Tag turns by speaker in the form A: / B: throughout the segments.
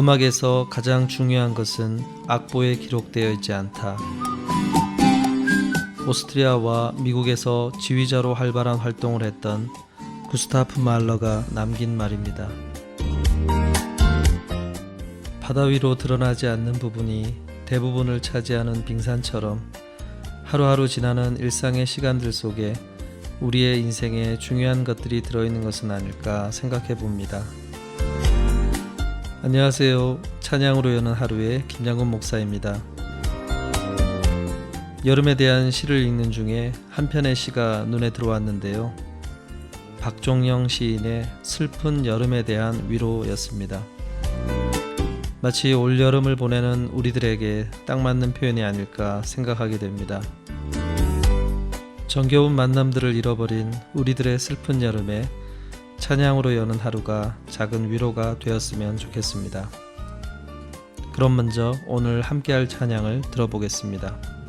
A: 음악에서 가장 중요한 것은 악보에 기록되어 있지 않다. 오스트리아와 미국에서 지휘자로 활발한 활동을 했던 구스타프 말러가 남긴 말입니다. 바다 위로 드러나지 않는 부분이 대부분을 차지하는 빙산처럼 하루하루 지나는 일상의 시간들 속에 우리의 인생에 중요한 것들이 들어있는 것은 아닐까 생각해 봅니다. 안녕하세요. 찬양으로 여는 하루의 김양곤 목사입니다. 여름에 대한 시를 읽는 중에 한 편의 시가 눈에 들어왔는데요. 박종영 시인의 슬픈 여름에 대한 위로였습니다. 마치 올여름을 보내는 우리들에게 딱 맞는 표현이 아닐까 생각하게 됩니다. 정겨운 만남들을 잃어버린 우리들의 슬픈 여름에 찬양으로 여는 하루가 작은 위로가 되었으면 좋겠습니다. 그럼 먼저 오늘 함께할 찬양을 들어보겠습니다.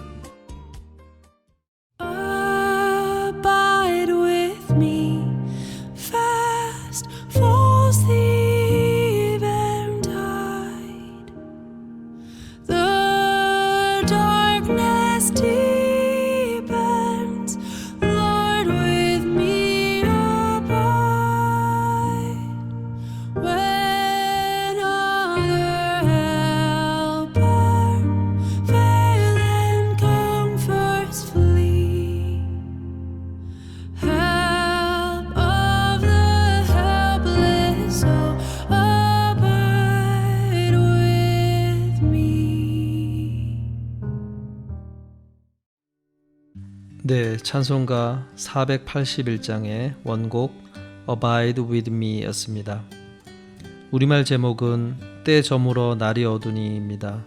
A: 네, 찬송가 481장의 원곡 Abide with me였습니다. 우리말 제목은 때 저물어 날이 어두니입니다.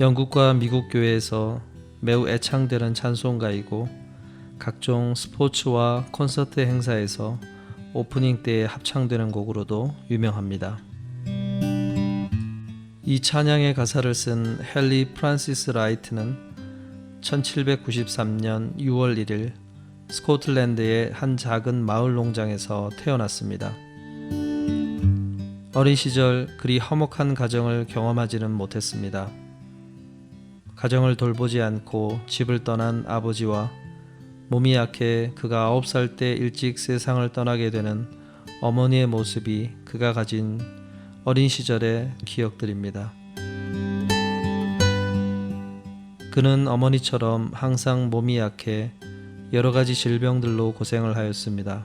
A: 영국과 미국 교회에서 매우 애창되는 찬송가이고 각종 스포츠와 콘서트 행사에서 오프닝 때에 합창되는 곡으로도 유명합니다. 이 찬양의 가사를 쓴 헨리 프란시스 라이트는 1793년 6월 1일 스코틀랜드의 한 작은 마을 농장에서 태어났습니다. 어린 시절 그리 화목한 가정을 경험하지는 못했습니다. 가정을 돌보지 않고 집을 떠난 아버지와 몸이 약해 그가 9살 때 일찍 세상을 떠나게 되는 어머니의 모습이 그가 가진 어린 시절의 기억들입니다. 그는 어머니처럼 항상 몸이 약해 여러 가지 질병들로 고생을 하였습니다.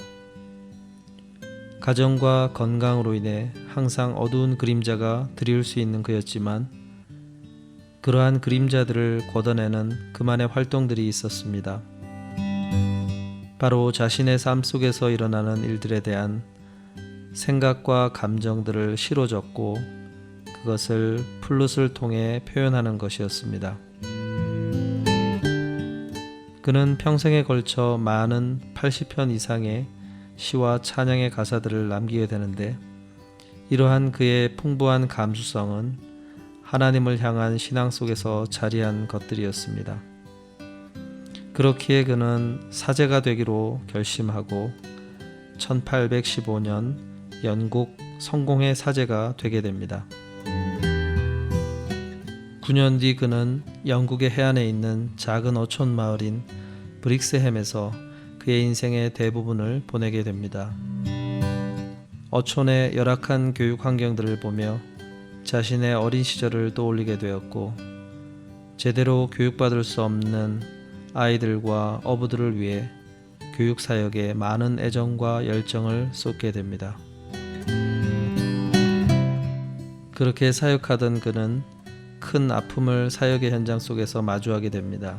A: 가정과 건강으로 인해 항상 어두운 그림자가 드리울 수 있는 그였지만 그러한 그림자들을 걷어내는 그만의 활동들이 있었습니다. 바로 자신의 삶 속에서 일어나는 일들에 대한 생각과 감정들을 시로 적고 그것을 플룻을 통해 표현하는 것이었습니다. 그는 평생에 걸쳐 많은 80편 이상의 시와 찬양의 가사들을 남기게 되는데 이러한 그의 풍부한 감수성은 하나님을 향한 신앙 속에서 자리한 것들이었습니다. 그렇기에 그는 사제가 되기로 결심하고 1815년 영국 성공의 사제가 되게 됩니다. 9년 뒤 그는 영국의 해안에 있는 작은 어촌 마을인 브릭스햄에서 그의 인생의 대부분을 보내게 됩니다. 어촌의 열악한 교육 환경들을 보며 자신의 어린 시절을 떠올리게 되었고 제대로 교육받을 수 없는 아이들과 어부들을 위해 교육 사역에 많은 애정과 열정을 쏟게 됩니다. 그렇게 사역하던 그는 큰 아픔을 사역의 현장 속에서 마주하게 됩니다.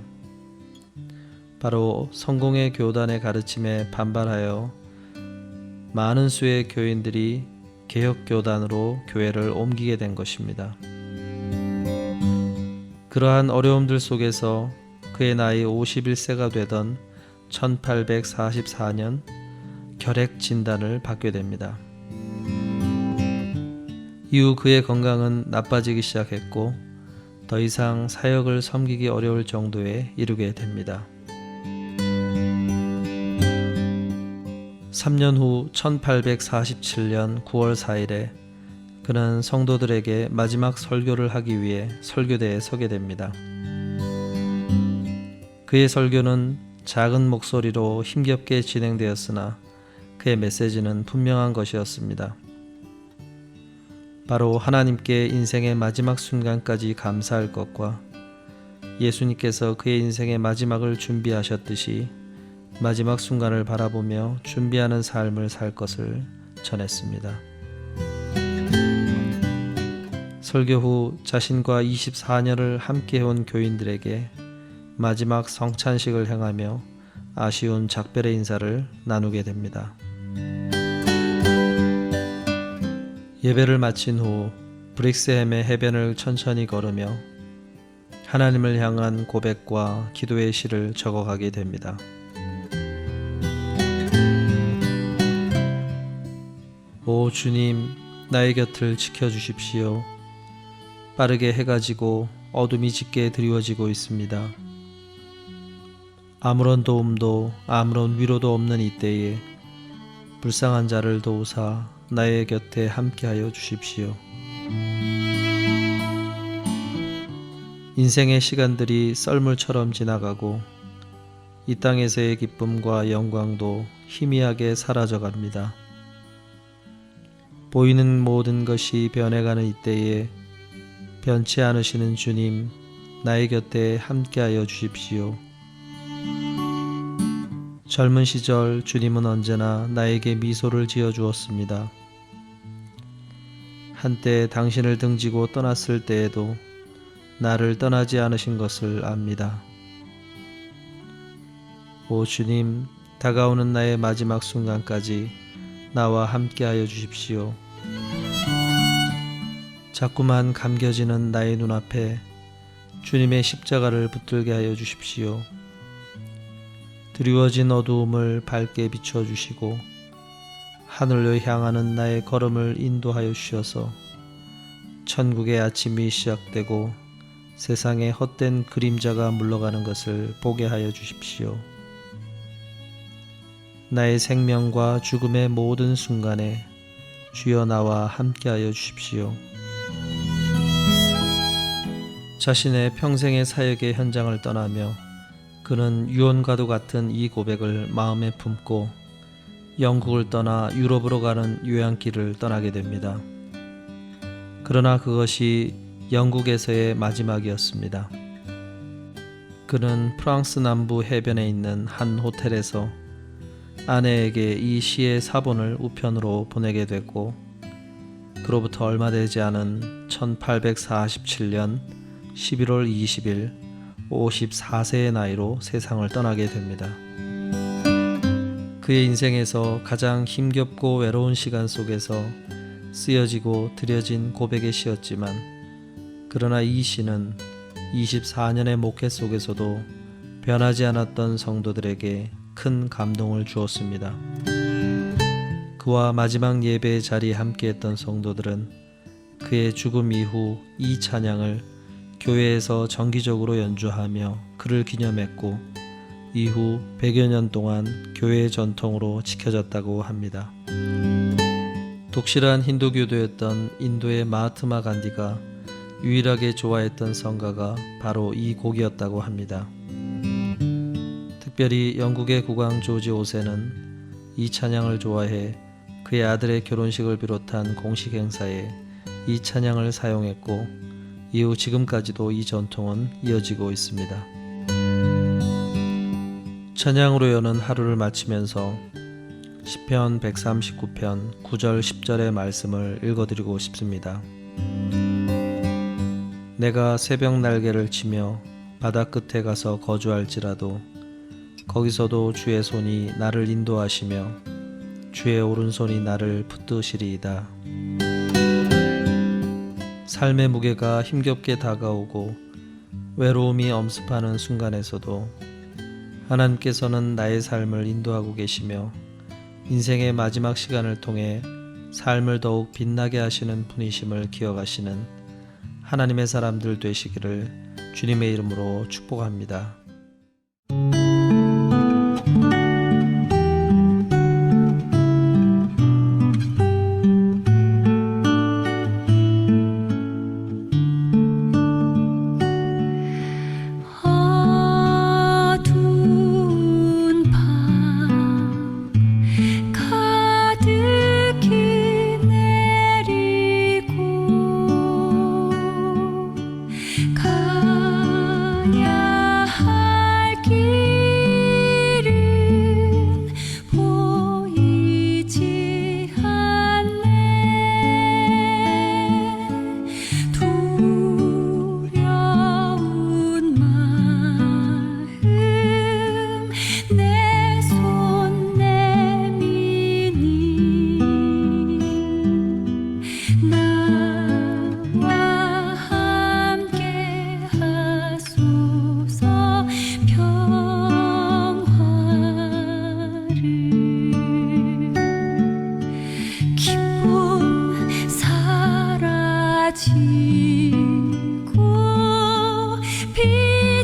A: 바로 성공의 교단의 가르침에 반발하여 많은 수의 교인들이 개혁 교단으로 교회를 옮기게 된 것입니다. 그러한 어려움들 속에서 그의 나이 51세가 되던 1844년 결핵 진단을 받게 됩니다. 이후 그의 건강은 나빠지기 시작했고 더 이상 사역을 섬기기 어려울 정도에 이르게 됩니다. 3년 후 1847년 9월 4일에 그는 성도들에게 마지막 설교를 하기 위해 설교대에 서게 됩니다. 그의 설교는 작은 목소리로 힘겹게 진행되었으나 그의 메시지는 분명한 것이었습니다. 바로 하나님께 인생의 마지막 순간까지 감사할 것과 예수님께서 그의 인생의 마지막을 준비하셨듯이 마지막 순간을 바라보며 준비하는 삶을 살 것을 전했습니다. 설교 후 자신과 24년을 함께 해온 교인들에게 마지막 성찬식을 행하며 아쉬운 작별의 인사를 나누게 됩니다. 예배를 마친 후 브릭스햄의 해변을 천천히 걸으며 하나님을 향한 고백과 기도의 시를 적어가게 됩니다. 오 주님, 나의 곁을 지켜주십시오. 빠르게 해가 지고 어둠이 짙게 드리워지고 있습니다. 아무런 도움도 아무런 위로도 없는 이때에 불쌍한 자를 도우사 나의 곁에 함께하여 주십시오. 인생의 시간들이 썰물처럼 지나가고 이 땅에서의 기쁨과 영광도 희미하게 사라져 갑니다. 보이는 모든 것이 변해가는 이때에 변치 않으시는 주님, 나의 곁에 함께하여 주십시오. 젊은 시절 주님은 언제나 나에게 미소를 지어 주었습니다. 한때 당신을 등지고 떠났을 때에도 나를 떠나지 않으신 것을 압니다. 오 주님, 다가오는 나의 마지막 순간까지 나와 함께하여 주십시오. 자꾸만 감겨지는 나의 눈앞에 주님의 십자가를 붙들게 하여 주십시오. 드리워진 어두움을 밝게 비춰 주시고 하늘로 향하는 나의 걸음을 인도하여 주셔서 천국의 아침이 시작되고 세상의 헛된 그림자가 물러가는 것을 보게 하여 주십시오. 나의 생명과 죽음의 모든 순간에 주여 나와 함께하여 주십시오. 자신의 평생의 사역의 현장을 떠나며 그는 유언과도 같은 이 고백을 마음에 품고 영국을 떠나 유럽으로 가는 요양길을 떠나게 됩니다. 그러나 그것이 영국에서의 마지막이었습니다. 그는 프랑스 남부 해변에 있는 한 호텔에서 아내에게 이 시의 사본을 우편으로 보내게 됐고 그로부터 얼마 되지 않은 1847년 11월 20일 54세의 나이로 세상을 떠나게 됩니다. 그의 인생에서 가장 힘겹고 외로운 시간 속에서 쓰여지고 드려진 고백의 시였지만 그러나 이 시는 24년의 목회 속에서도 변하지 않았던 성도들에게 큰 감동을 주었습니다. 그와 마지막 예배의 자리에 함께했던 성도들은 그의 죽음 이후 이 찬양을 교회에서 정기적으로 연주하며 그를 기념했고 이후 100여 년 동안 교회의 전통으로 지켜졌다고 합니다. 독실한 힌두교도였던 인도의 마하트마 간디가 유일하게 좋아했던 성가가 바로 이 곡이었다고 합니다. 특별히 영국의 국왕 조지 5세는 이 찬양을 좋아해 그의 아들의 결혼식을 비롯한 공식 행사에 이 찬양을 사용했고 이후 지금까지도 이 전통은 이어지고 있습니다. 찬양으로 여는 하루를 마치면서 시편 139편 9절 10절의 말씀을 읽어드리고 싶습니다. 내가 새벽 날개를 치며 바다 끝에 가서 거주할지라도 거기서도 주의 손이 나를 인도하시며 주의 오른손이 나를 붙드시리이다. 삶의 무게가 힘겹게 다가오고 외로움이 엄습하는 순간에서도 하나님께서는 나의 삶을 인도하고 계시며 인생의 마지막 시간을 통해 삶을 더욱 빛나게 하시는 분이심을 기억하시는 하나님의 사람들 되시기를 주님의 이름으로 축복합니다.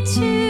B: 去